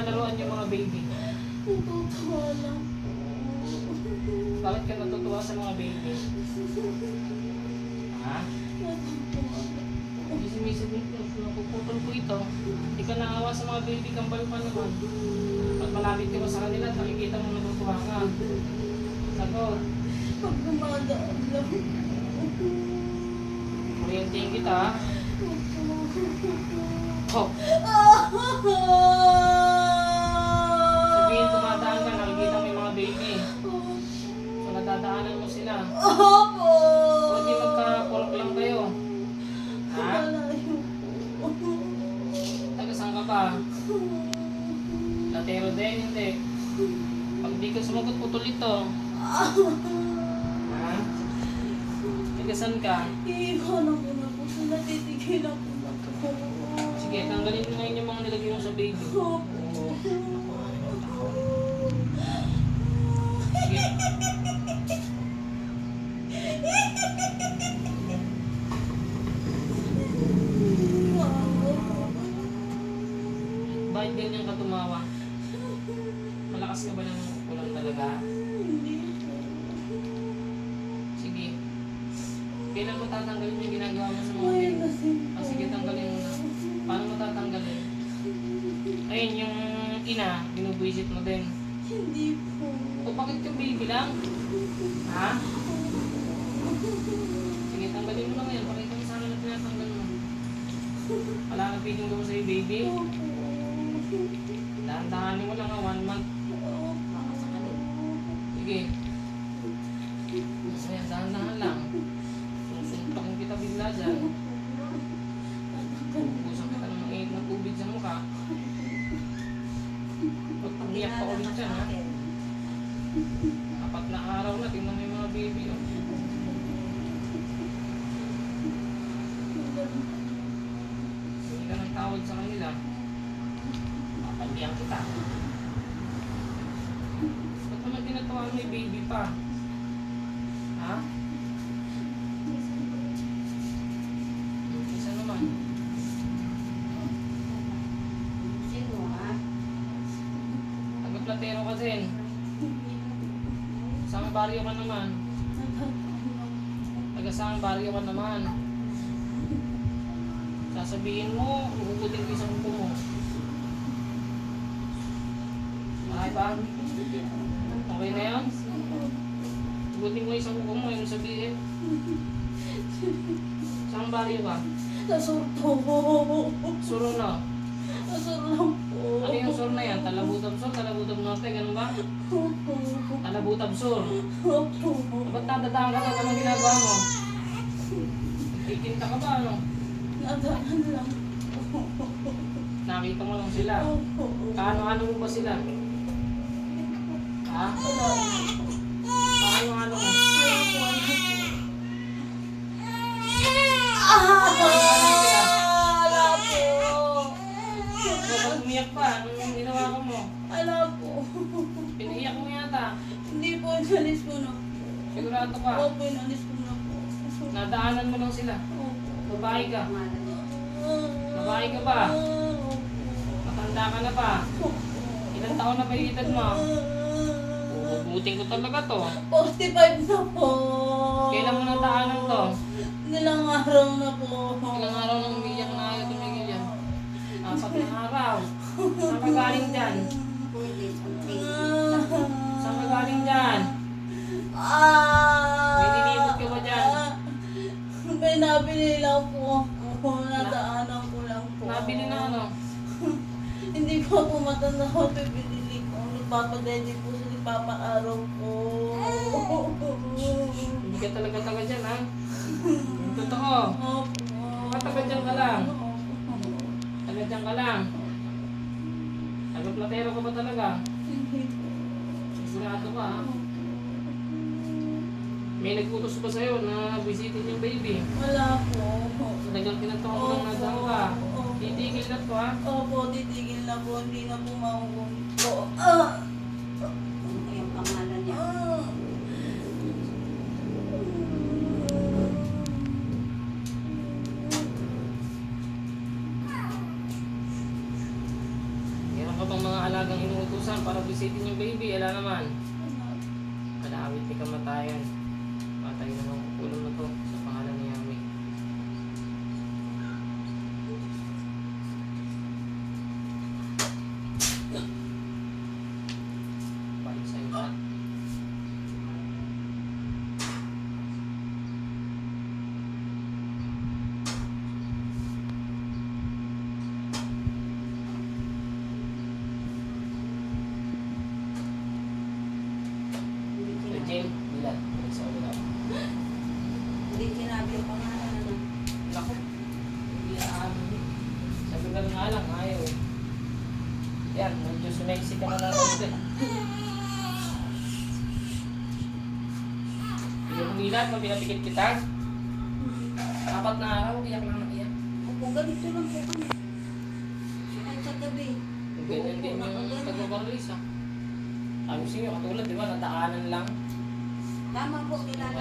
nilalaroan yung mga baby? Natutuwa lang. Bakit ka natutuwa sa mga baby? Ha? Natutuwa po. Hindi sumisipin ko, napuputol ko ito. Hindi ka naawa sa mga baby, kambal pa naman. Pag malapit ka ba sa kanila at nakikita mo natutuwa ka. Sagot, Pag dumadaan lang po. kuryentihin kita ha. Oh, So nadadaanan mo sila. Opo! O di magkapurok lang kayo. Ha? Taga saan ka ba? Latero din, hindi. Pag di ka sumagot, putol ito. Ha? Taga saan ka? Iiwanan ko na po sila. Titigilan ko na po. Sige, tanggalin mo ngayon yung mga nilagay mo sa baby. Opo. Sige. Bakit ganyan ka tumawa? Malakas ka ba ng kulang talaga? Sige. Kailan mo tatanggalin yung ginagawa mo sa mga baby? kasi Ah, sige, tanggalin mo na. Paano mo tatanggalin? Ayun, yung ina, binubuisit mo din. Hindi po. O bakit yung baby lang? Ha? Sige, tanggalin mo lang yan. Pakita mo sa akin na tinatanggal mo. Wala na feeling daw sa'yo, baby. Opo. Dahan-dahanin mo lang ha, one month. Sige. Ayan, dahan-dahan lang. Susuntakin kita bigla dyan. Pupusan kita ng mainit na tubig sa mukha. Pag umiyak pa ulit dyan, ha? Apat na araw na, tingnan mo yung mga baby. Oh. Hindi ka ng tawad sa kanila. Papandiyan kita. Ba't naman tinatawa mo yung baby pa? Ha? Isa naman. Taga-platero ka din. Saan baryo ka naman? Taga saan baryo ka naman? Sasabihin mo, huhugutin ko isang upo mo. Okay ba? Okay na yan? Hugutin ko isang upo mo, yung sabihin. Saan baryo ka? Nasur po. Suro na. Nasur lang po. Ano yung sur na yan? Talabutab sur, talabutab norte, ganun ba? Opo. Talabutab sur. Opo. Ba't nadadaan ka doon? Anong ginagawa mo? Titinta ka ba ano? Nadaan lang. Nakita mo lang sila. Opo. Kaano-ano mo ba sila? Ha? Kaano-ano mo? Ala po. So, ba't umiyak pa? Anong ginawa ko mo? Ala po. Piniyak mo yata. Hindi po, inalis ko na. Sigurado ka. Opo, ko na po. Nadaanan mo lang sila. Opo. Babae ka. Babae ka ba? Matanda ka na ba? Ilang taon na ba yung edad mo? Bubuting ko talaga to. 45 na po. Kailan mo nadaanan to? Nilang araw na po. Ilang araw nang umiyak na ayaw tumigil yan. Apat na araw. Saan ka galing dyan? Saan ka galing dyan? Ah! May nilibot ka ba dyan? May nabili lang po ako. Nadaanan ko lang po. Nabili na ano? Hindi ko po matanda ko bibili ko. Nagpapadede po sa ipapa-araw ko. Hindi ka talaga taga dyan ha? Totoo. Opo. Matagal dyan ka lang. Taga dyan ka lang. Taga platero ka ba talaga? Hindi po. Sigurado ka ha? May nag-utos ba sa'yo na bisitin yung baby? Wala po. Talagang pinatawa mo lang nadaan ka. Titigil na to ha? Opo, titigil na po. Hindi na po mahuhuli po. Ah! Yung pangalan niya. Meron ka bang mga naman para bisitin yung baby. Ala naman. Malawit ni kamatayan. Patay na ng kulong na to sa pangalan ni Yami. Balik sa'yo lahat. Hindi Kay sinabi, Jim, bilat. Balik sa kabila. hindi Naku, hindi aamin. Sabi ka nga lang, ayaw. Yan, medyo sumaisi ka na lang eh. Hindi mo bilat, mabinabigit kita. Apat na araw, iyak lang na iyak. Opo, ganito lang po kami. Kahit sa gabi. Ganyan din yung pagbabarlis ah. Sabi sa inyo, katulad, di ba, nadaanan lang. Tama po, kilala